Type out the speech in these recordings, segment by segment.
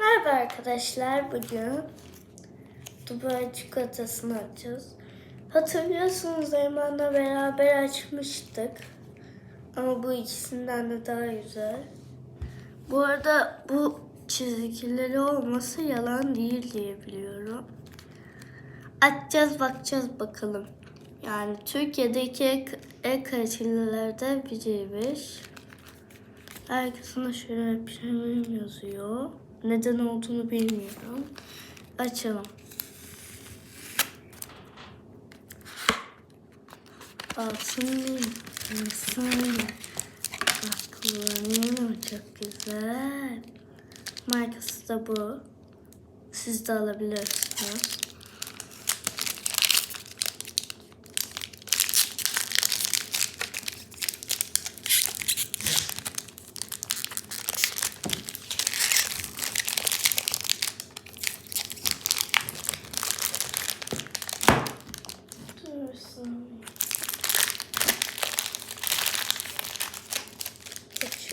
Merhaba arkadaşlar. Bugün Dubai çikolatasını açacağız. Hatırlıyorsunuz Eymen'le beraber açmıştık. Ama bu ikisinden de daha güzel. Bu arada bu çizgileri olması yalan değil diye biliyorum. Açacağız bakacağız bakalım. Yani Türkiye'deki ek, ek kalitelilerden biriymiş. Arkasında şöyle premium yazıyor. Neden olduğunu bilmiyorum. Açalım. Altın Nasıl? Kullanıyorum çok güzel. Markası da bu. Siz de alabilirsiniz.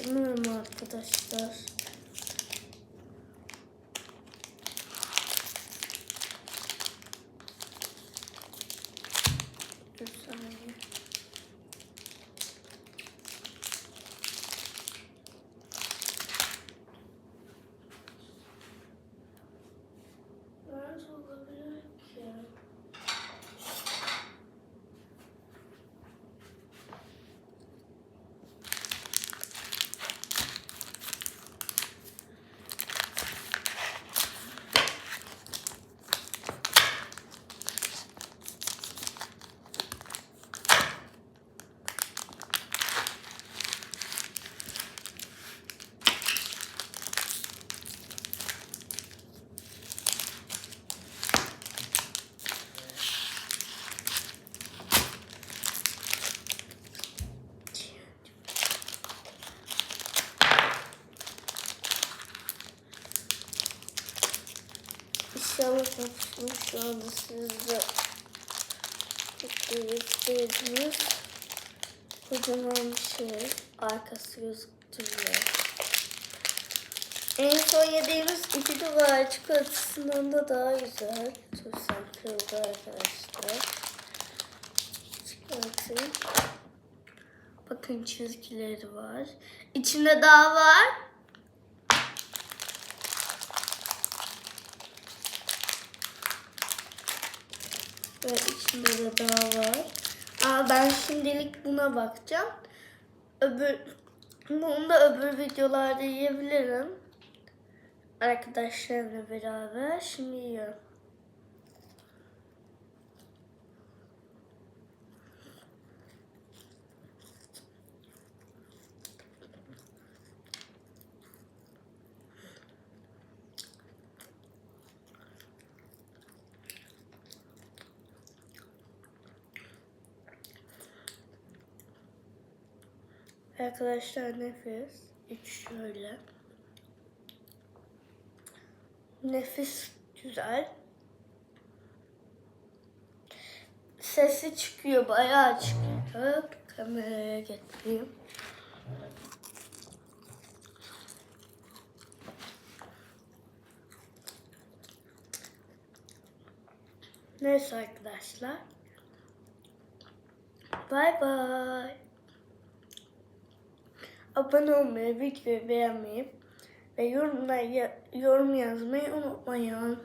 Kaçırmıyorum arkadaşlar. İnşallah tatlım şu anda sizde çok görüyorsunuz. Kocaman bir şey. Arkası gözüktürüyor. En son yediğimiz iki duvar çikolatasından da daha güzel. Tursam kırıldı arkadaşlar. Çıkartayım. Bakın çizgileri var. İçinde daha var. Ve içinde de daha var. Aa, ben şimdilik buna bakacağım. Öbür, bunu da öbür videolarda yiyebilirim. Arkadaşlarımla beraber. Şimdi yiyorum. Arkadaşlar nefis. İç şöyle. Nefis güzel. Sesi çıkıyor, bayağı çıkıyor. Kameraya getireyim. Neyse arkadaşlar. Bye bye. Abone olmayı, videoyu beğenmeyi ve yorumlar, yorum yazmayı unutmayın.